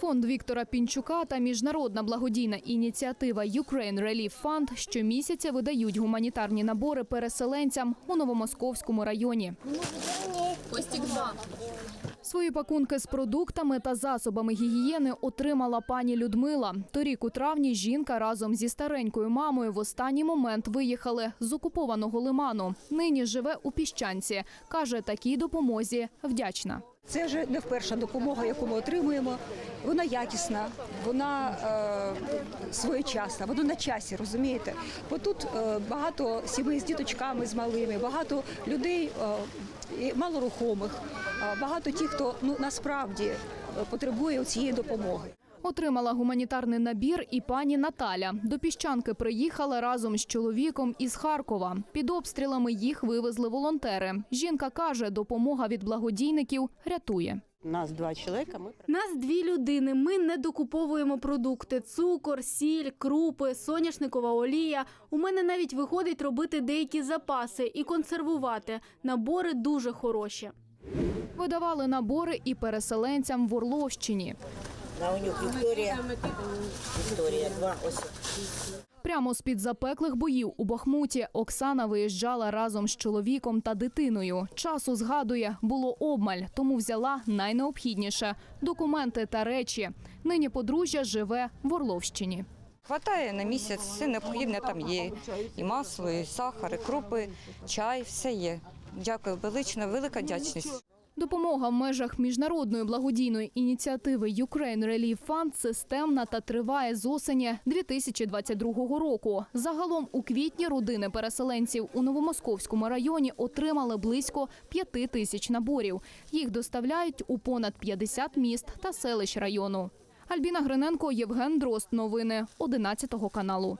Фонд Віктора Пінчука та міжнародна благодійна ініціатива Ukraine Relief Fund щомісяця видають гуманітарні набори переселенцям у Новомосковському районі. Свої пакунки з продуктами та засобами гігієни отримала пані Людмила. Торік у травні жінка разом зі старенькою мамою в останній момент виїхали з окупованого лиману. Нині живе у піщанці. каже, такій допомозі вдячна. Це вже не вперша допомога, яку ми отримуємо. Вона якісна, вона е, своєчасна, вона на часі, розумієте? Бо тут е, багато сімей з діточками, з малими, багато людей е, малорухомих, е, багато тих, хто ну насправді е, потребує цієї допомоги. Отримала гуманітарний набір і пані Наталя. До піщанки приїхала разом з чоловіком із Харкова. Під обстрілами їх вивезли волонтери. Жінка каже, допомога від благодійників рятує. Нас два чоловіка. Ми Нас дві людини. Ми не докуповуємо продукти: цукор, сіль, крупи, соняшникова олія. У мене навіть виходить робити деякі запаси і консервувати. Набори дуже хороші. Видавали набори і переселенцям в Орловщині. Наунюк Вікторія. Вікторія, два ось. Прямо з під запеклих боїв у Бахмуті Оксана виїжджала разом з чоловіком та дитиною. Часу згадує, було обмаль, тому взяла найнеобхідніше документи та речі. Нині подружжя живе в Орловщині. Хватає на місяць, все необхідне там є. І масло, і сахар, і крупи, чай, все є. Дякую, велично, велика вдячність. Допомога в межах міжнародної благодійної ініціативи Ukraine Relief Fund системна та триває з осені 2022 року. Загалом у квітні родини переселенців у Новомосковському районі отримали близько 5 тисяч наборів. Їх доставляють у понад 50 міст та селищ району. Альбіна Гриненко, Євген Дрозд. Новини 11 каналу.